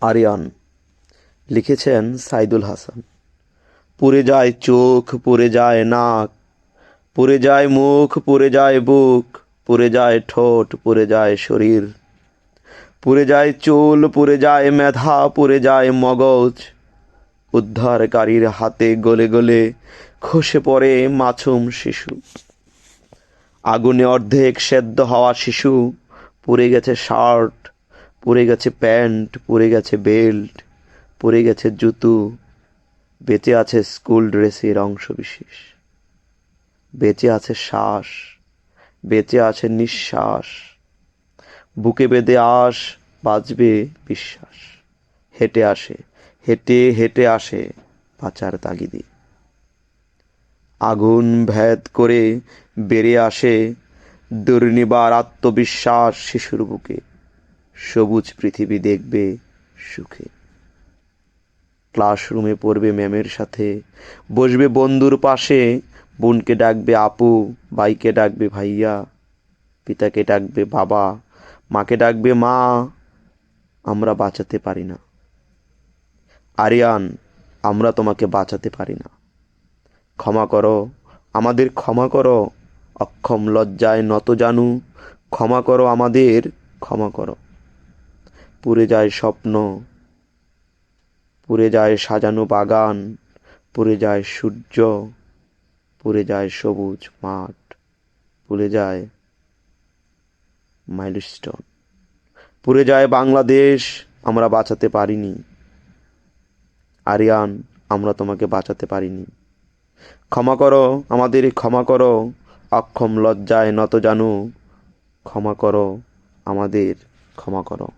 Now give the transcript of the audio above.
আরিয়ান। লিখেছেন সাইদুল হাসান। পুড়ে যায় চোখ, পুড়ে যায় নাক, পুড়ে যায় মুখ, পুড়ে যায় বুক, পুড়ে যায় ঠোঁট, পুড়ে যায় শরীর, পুড়ে যায় চুল, পুড়ে যায় মেধা, পুড়ে যায় মগজ। উদ্ধারকারীর হাতে গলে গলে খসে পড়ে মাছুম শিশু। আগুনে অর্ধেক সেদ্ধ হওয়া শিশু, পুড়ে গেছে শার্ট পুড়ে গেছে প্যান্ট, পুড়ে গেছে বেল্ট, পুড়ে গেছে জুতো, বেঁচে আছে স্কুল ড্রেসের অংশবিশেষ বেঁচে আছে শ্বাস, বেঁচে আছে নিঃশ্বাস। বুকে বেঁধে আস বাজবে বিশ্বাস। হেঁটে আসে, হেঁটে হেঁটে আসে বাঁচার তাগিদে। আগুন ভেদ করে বেড়ে আসে দুর্নিবার আত্মবিশ্বাস শিশুর বুকে। সবুজ পৃথিবী দেখবে সুখে। ক্লাসরুমে পড়বে ম্যামের সাথে, বসবে বন্ধুর পাশে, বোনকে ডাকবে আপু, ভাইকে ডাকবে ভাইয়া, পিতাকে ডাকবে বাবা, মাকে ডাকবে মা, আমরা বাঁচাতে পারি না। আরিয়ান, আমরা তোমাকে বাঁচাতে পারি না। ক্ষমা করো, আমাদের ক্ষমা করো, অক্ষম লজ্জায় নত জানু, ক্ষমা করো আমাদের, ক্ষমা করো। পুড়ে যায় স্বপ্ন পুড়ে যায় সাজানো বাগান পুড়ে যায় সূর্য পুড়ে যায় সবুজ মাঠ পুড়ে যায় মাইলস্টোন পুড়ে যায় বাংলাদেশ, আমরা বাঁচাতে পারিনি। আরিয়ান, আমরা তোমাকে বাঁচাতে পারিনি। ক্ষমা করো, আমাদের ক্ষমা করো, অক্ষম লজ্জায় নত জানু। ক্ষমা করো, আমাদের ক্ষমা করো।